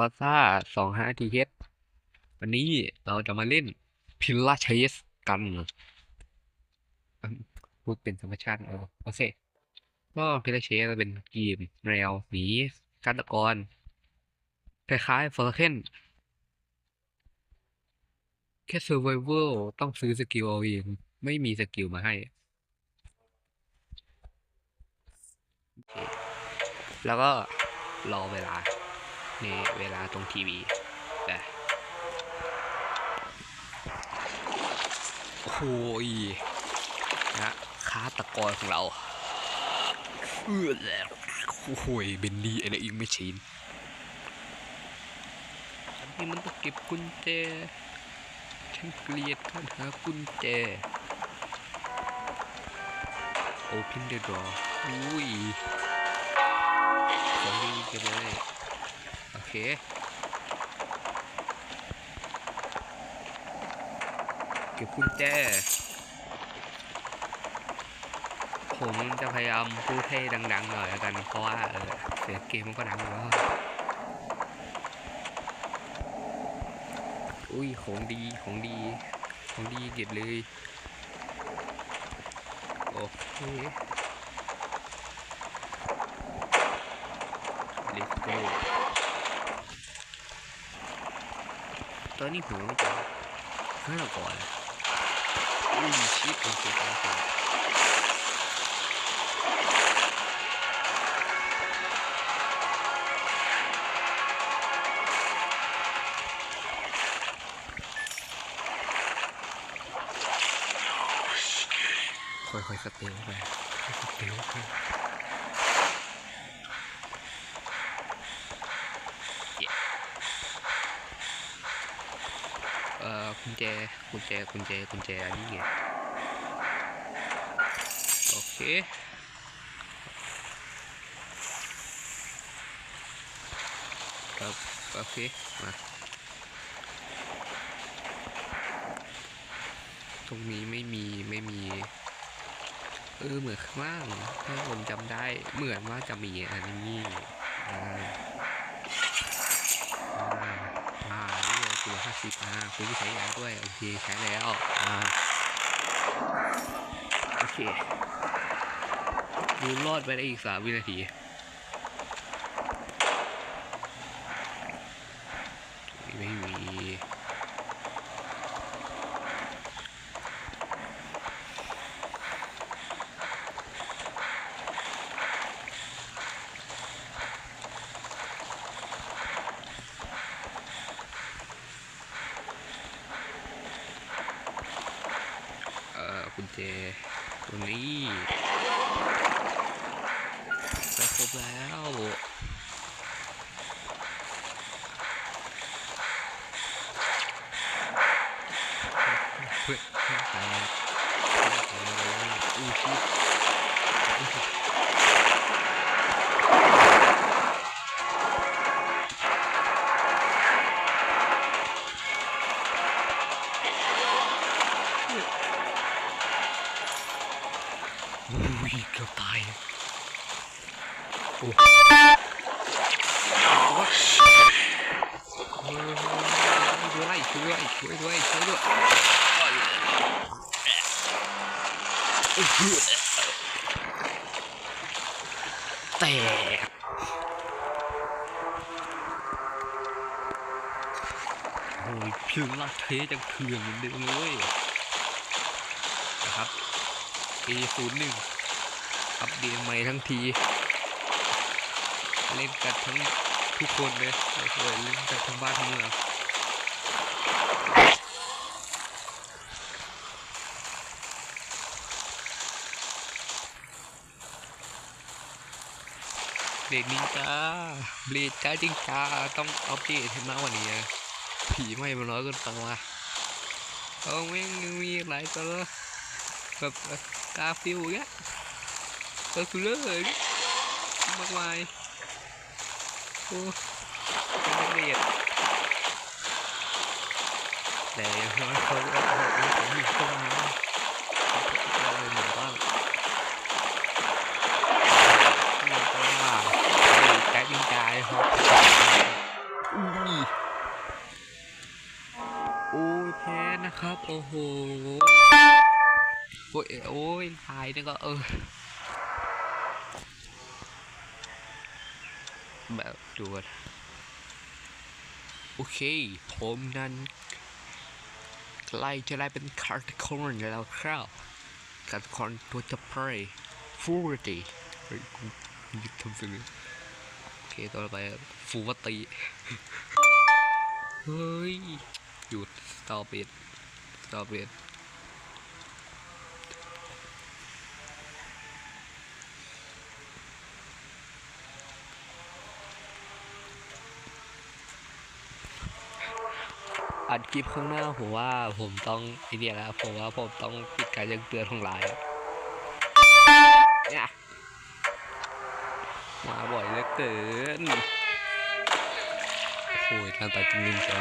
อซ่าสองห้าทีเฮดวันนี้เราจะมาเล่นพิลลาเชสกันพูดเป็นธรรมชาติเออโอเคก็พิลลาเชสเป็นเกมแนวหนีฆาตกรคล้ายๆฟอร์เคนแค่ survival ต้องซื้อสกิลเอาเองไม่มีสกิลมาให้ แล้วก็รอเวลา ในเวลาตรงทีวีแต่โอ้ยนะฆาตะกรของเราเออแล้วโอ้ยเบนลี่อะไรอีกไม่ชินอันนี้มันต้องเก็บกุญแจฉันเกลียดการหากุญแจ Open the door อุ้ยของดีกันเลย เคเก็บกุญแจผมจะพยายามพูดให้ดัง ๆ หน่อยกัน เพราะว่าเออเสียงเกมมันก็ดังอยู่แล้วอุ้ยของดีของดี ของดีเก็บเลย โอเค let's go ตอ นนี้ผมจะห้าก่อนอุ้ยชิปโอเคครับผมค่อยๆสเตลไปค่อยๆสเตลไป ออกุญแจกุญแจกุญแจกุญแจอันนี้ไงโอเคครับโอเคมาตรงนี้ไม่มีไม่มีเออเหมือนข้างล่างถ้าผมจำได้เหมือนว่าจะมีอันนี้อ่า ห้าสิบอ่าคุณใช้ยาด้วยโอเคใช้แล้วอ่าโอเคดูรอดไปได้อีกสามวินาทีไม่มีเอ่อกุ ญแจตรงนี้ได้ครบแล้วเฮ้ยแตกแตกอู้ชิบ โอ้ยพิวลักเทจังเถื่อนเหมือนเดิมเลยนะครับปีศูนย์หนึ่งอัปเดตใหม่ทั้งที เล่นกันทั้งทุกคนเลยโอ้โหเล่นกันทั้งบ้านทั้งเมืองเด็กนินจาเบลดจ้าจริงจ้าต้องอัปเดตให้มากกว่านี้ ผีไม่มาน้อยเกินไปว่ะเอาแม่งมีหลายตัวแบบกาฟิลเงี้ยก็คือเลยมากมายโอ้เป็นเรียนแต่ยังน้อยเขาก็เอาเอาของมีเข้ามาเราเลยหมือนว่าเหมือนกับว่าใจจริงใจครับ ครับ โอ้โหโอ้ยโอ้ยตายนี่ก็เออแบบดูก่อนโอเค ผมนั้นใกล้จะได้เป็นคาร์ดคอนแล้วครับคาร์ดคอนตัวจะเพย์ฟูรตีเฮ้ยกูยึดทำสิ่งนี้โอเคต่อไปฟูวตีเฮ้ย หยุด stop it stop it อัดคลิปข้างหน้าผมว่าผมต้องไอเดียแล้วผมว่าผมต้องปิดการแจ้งเตือนของไลน์เนี่ยมาบ่อยเหลือเกินโอ้ยทางตาจริงนินจ้ะ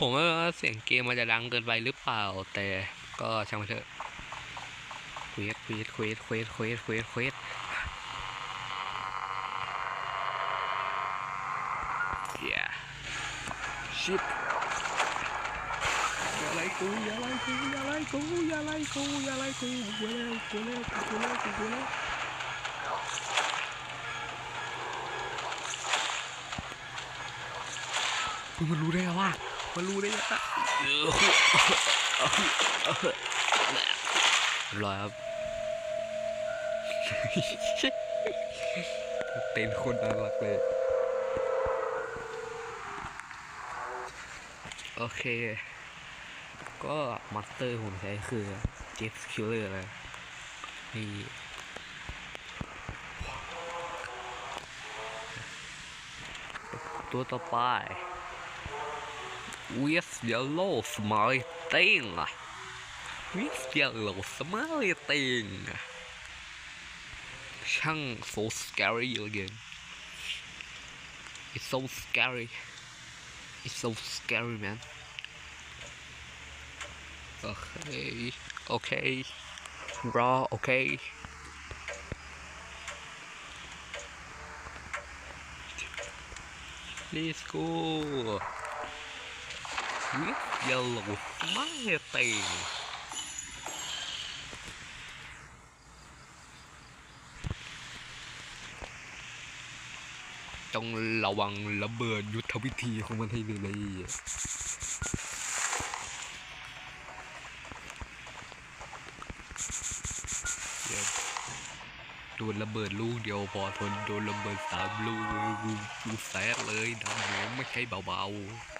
ผมว่า เสียงเกมมันจะดังเกินไปหรือเปล่า แต่ก็ช่างมันเถอะเควสเควสเควสเควสเควสเควสเควสเย้ชิปอย่าไล่กูอย่าไล่กูอย่าไล่กูอย่าไล่กูอย่าไล่กูกูเร็วกูเร็วกูเร็วกูเร็วเฮ้ยมันรู้ได้ไงว่า มันรู้ได้ยังรอยครับเต้นคนน่ารักเลย โอเค ก็มาสเตอร์ผมใช้คือเจฟคิลเลอร์เลยนี่ตัวต่อไป with the little smiley thing. With the little smiley thing. So scary again. It's so scary. It's so scary, man. Okay, okay, raw, okay. Let's go. With yellow smiley thing ต้องระวังระเบิดยุทธวิธีของมันให้ดีเลยโดนระเบิดลูกเดียวพอทนโดนระเบิดสามลูกกูกแซดเลยดำหัวไม่ใช่เบาๆ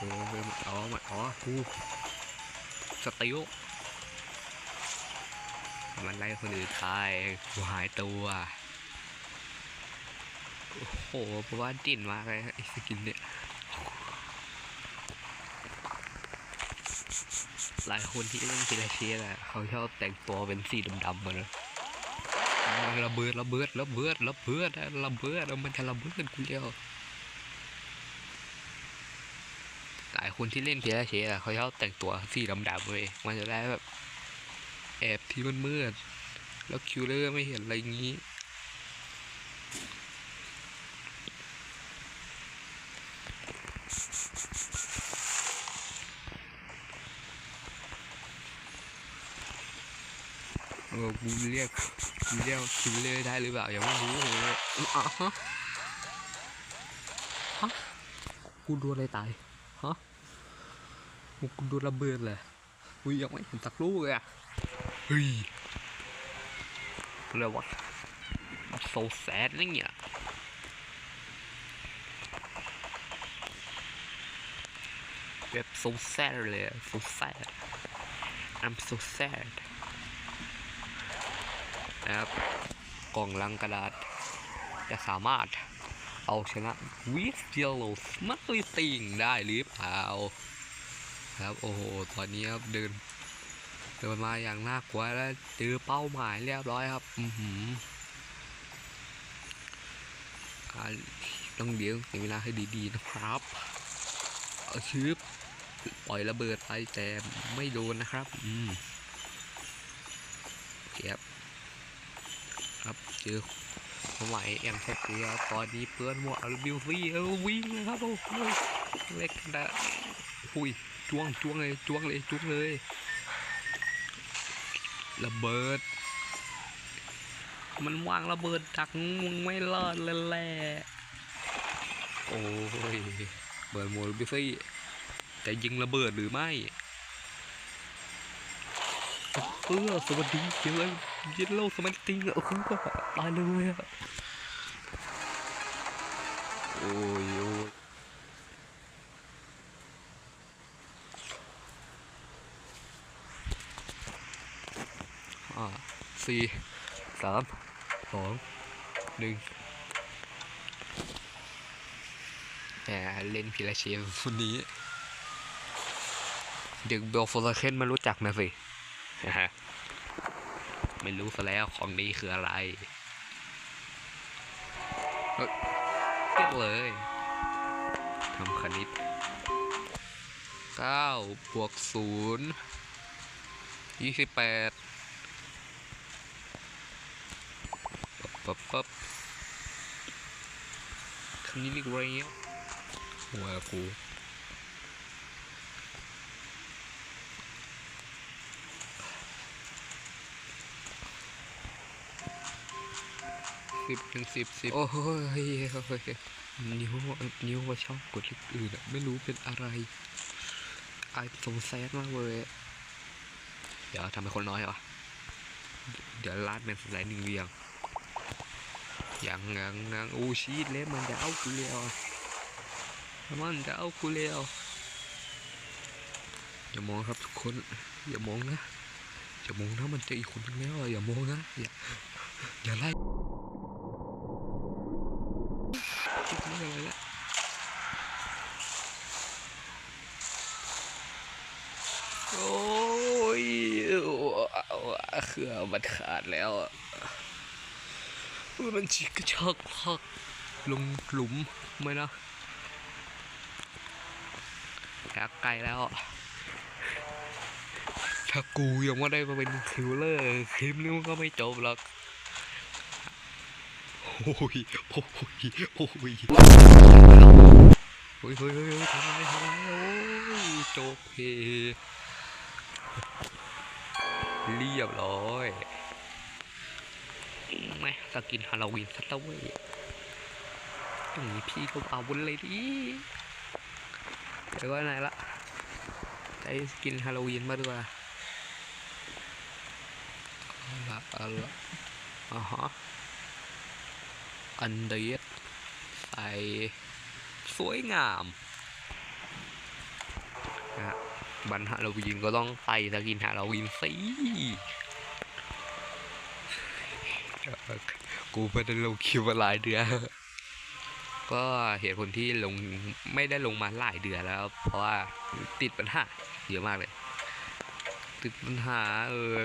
โอ้ยมันอ๋อมันอ๋อกูสติลมันไล่คนอื่นทายกูหายตัวโอ้โหเพราะว่าดิ่นมากเลยไอ้สกินเนี่ยหลายคนที่เล่นทีละเชียร์อะเขาชอบแต่งตัวเป็นสีดำๆมาเลยระเบิดระเบิดระเบิดระเบิดระเบิดมันจะระเบิดกูเดียว หลายคนที่เล่นทีละเชียร์อะเขาชอบแต่งตัวสีดำๆเว้ยมันจะได้แบบแอบที่มันมืดๆแล้วคิวเลอร์ไม่เห็นอะไรงี้เออกูเรียกกูเรียกคิลเลอร์ได้หรือเปล่ายังไม่รู้เลยอะฮะฮะกูโดนอะไรตาย ฮะกูโดนระเบิดเลยกูยังไม่เห็นสักลูกเลยอะเฮ้ยอะไรวะ so sad นี่เนี่ยแบบ so sad เลย so sad I'm so sad นะครับกล่องลังกระดาษจะสามารถ เอาชนะวิสเ e ลโลสมัตลิติงได้หรือเปล่า ครับโอ้โห ตอนนี้ครับเดินเดินมาอย่างน่ากลัวแล้วเจอเป้าหมายเรียบร้อยครับ อือหือต้องเลี้ยงเสียเวลาให้ดีๆนะครับเอาชืบปล่อยระเบิดไปแต่ไม่โดนนะครับ อืมเก็บเจอ สมัยแอมท็อปเกียตอนนี้เปื้อนหมดอลบิวซี่เออวิ่งเลยครับโอ้โหเล็กนะหุยจ้วงจ้วงเลยจ้วงเลยจ้วงเลยระเบิด มันวางระเบิดดักมึงไม่รอดเลยแหละโอ้ยเบิร์ดโมลบิซี่จะยิงระเบิดหรือไม่ เออสวัสดีเจอเย็นโลกสมัยจริงอะโอ้โหตายเลยอะโอ้ยโอ้ยห้าสี่สามสองหนึ่งแหมเล่นพิลาเชฟคนนี้เด็กเบลฟอร์เคนไม่รู้จักนะสิ นะฮะ ไม่รู้ซะแล้วของดีคืออะไรเก็บเลยทำคณิตเก้าบวกศูนย์ยี่สิบแปดปั๊บปั๊บคณิตอีกแล้วหัวกู สิบถึงสิบสิบโอ้ยเฮ้ยนิ้วนิ้วว่าชอบกดเลขอื่นอะไม่รู้เป็นอะไรไอสงสัยมากเลยเดี๋ยวทำให้คนน้อยเหรอ เดี๋ยวลาดเป็นสไลด์หนึ่งเรียงยังยังยังโอ้ชีดเล็มันจะเอากูเลี้ยวมันจะเอากูเลี้ยวอย่ามองครับทุกคน อย่ามองนะอย่ามองนะมันจะอีกคนนึงแล้วอะอย่ามองนะอย่าอย่าไล่ คิดไม่อะไรละโอ้ย เครือมันขาดแล้วมันชิกกระชากพักลงหลุมไหมนะอยากไกลแล้ว ถ้ากูยังไม่ได้มาเป็นคิลเลอร์คลิปนี้มันก็ไม่จบหรอกโอ้ยโอ้ยโอ้ยเฮ้ยเฮ้ยเฮ้ยเฮ้ยทำอะไรทำอะไรโอ้ยโจกเพ เรียบร้อยแม่สกินฮาโลวีนสัตว์เว้ยอย่างนี้พี่ก็เอาบุญเลยดิเดี๋ยวว่าไหนละใช้สกินฮาโลวีนมาดีกว่าเอาละเอาละอ่าฮะอันเดียใส่สวยงามนะฮะ บันฮาโลวีนก็ต้องใส่สกินฮาโลวีนสิกูไม่ได้ลงคลิปมาหลายเดือนก็เหตุผลที่ลงไม่ได้ลงมาหลายเดือนแล้ว เพราะว่าติดปัญหาเยอะมากเลย ติดปัญหาเออ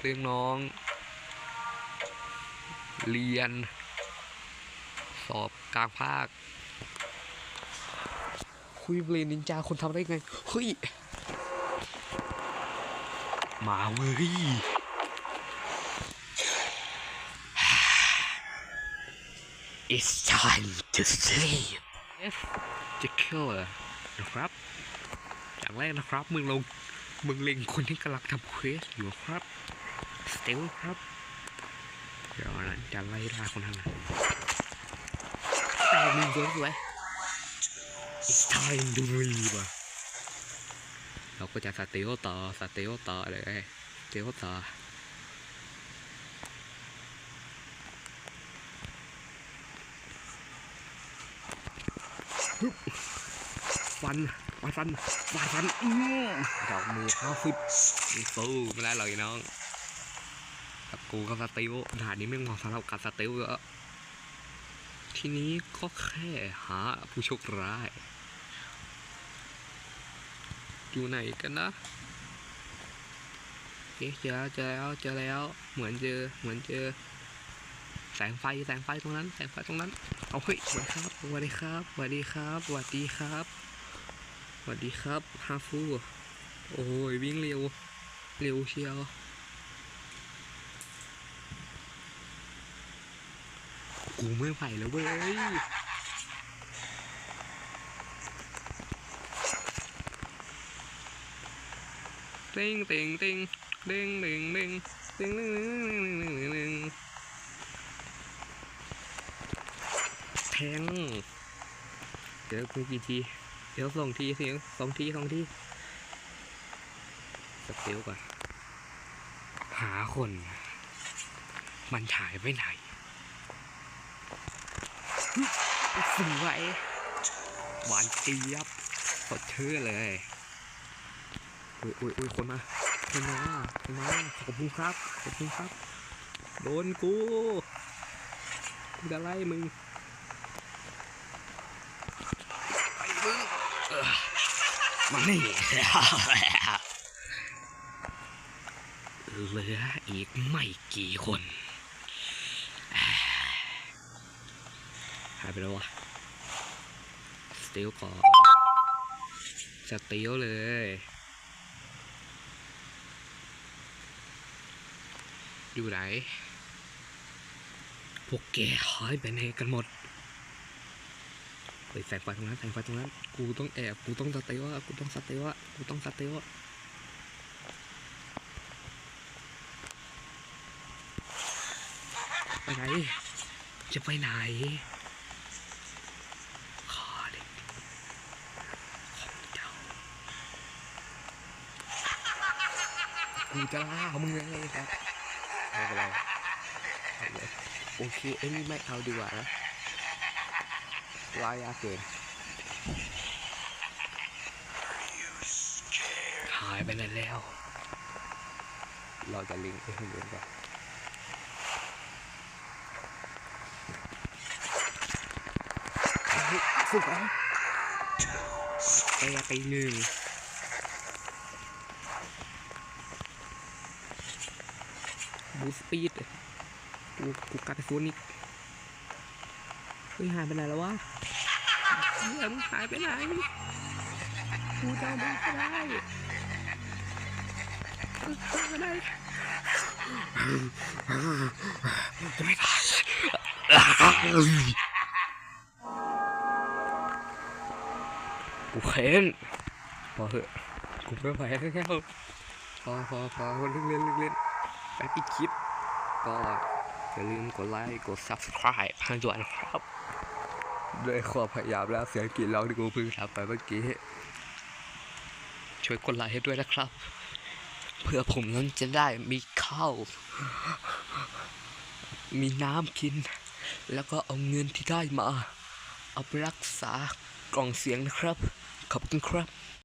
เรื่องน้อง เรียน สอบกลางภาค คุยเบรนนินจาคนทำได้ไง เฮ้ย มาเว้ย It's time to sleep Yes the killer นะครับอย่างแรกนะครับมึงลงมึงเล็งคนที่กำลังทำเควสอยู่ครับสเตลครับเดี๋ยวนะจะไล่ล่าคนทางนั้นแต่มึงเวิร์กไว้ It's time to leave อะ เราก็จะสเตลต่อสเตลต่อเลยสเตลต่อฮึบฟันฟันฟันฟันฟันอื้อดอกมือเข้าฟิบสู้ไม่ได้หรอกไอ้น้องกับกูกับสเตลด่านนี้ไม่เหมาะสำหรับการสเตลเยอะทีนี้ก็แค่หาผู้โชคร้าย อยู่ไหนกันนะเอ๊ะเจอแล้วเจอแล้วเจอแล้ว เหมือนเจอ เหมือนเจอ แสงไฟ แสงไฟตรงนั้น แสงไฟตรงนั้น เอาเฮ้ยสวัสดีครับ สวัสดีครับ สวัสดีครับ สวัสดีครับ สวัสดีครับ ฮาฟู โอ้ยวิ่งเร็ว เร็วเชียวกูไม่ไหวแล้วเว้ย ติงติงติงติงติงติงติงติงติงติงติงติงแทงเดี๋ยวคุยกี่ทีเดี๋ยวสองทีเสียงสองทีสองทีสเตลก่อนหาคน มันหายไปไหนสวยหวานเจี๊ยบสดชื่นเลย อุ้ยอุ้ยอุ้ยคนมาคนมาคนมาขอบคุณครับขอบคุณครับ โดนกูกูจะไล่มึงไอ้มึงมานี่เหลืออีกไม่กี่คนหายไปแล้ววะสติลก่อนสติลเลย อยู่ไหน พวกแกหายไปไหนกันหมดเฮ้ยแสงไฟตรงนั้นแสงไฟตรงนั้น กูต้องแอบ กูต้องสเตลอะกูต้องสเตลอะกูต้องสเตลอะไปไหน จะไปไหนขอเด็กของเจ้า กูจะล่ามึงยังไงครับ ไม่เป็นไรโอเคเอ้ยไม่เอาดีกว่านะลายยาเกินหายไปไหนแล้ว เราจะลิงไปให้เดินก่อนสุกแล้วแกไปหนึ่ง บูสปีดกูกูกลายเป็นโฟนิกเฮ้ยหายไปไหนแล้ววะเฮ้ยมึงหายไปไหนกูจะเอามึงก็ได้เออไม่ได้จะไม่ตายกูเข็นพอเถอะกูไม่ไหวแล้วพอพอพอเล่นเล่นเล่น ไปปิดคลิป ก็อย่าลืมกดไลค์ กด subscribe ให้ด้วนครับ ด้วยความพยายามแล้วเสียงกรีดร้องที่กูเพิ่งทำไปเมื่อกี้ ช่วยกดไลค์ให้ด้วยนะครับ เพื่อผมนั้นจะได้มีข้าว มีน้ำกิน แล้วก็เอาเงินที่ได้มา เอาไปรักษากล่องเสียงนะครับ ขอบคุณครับ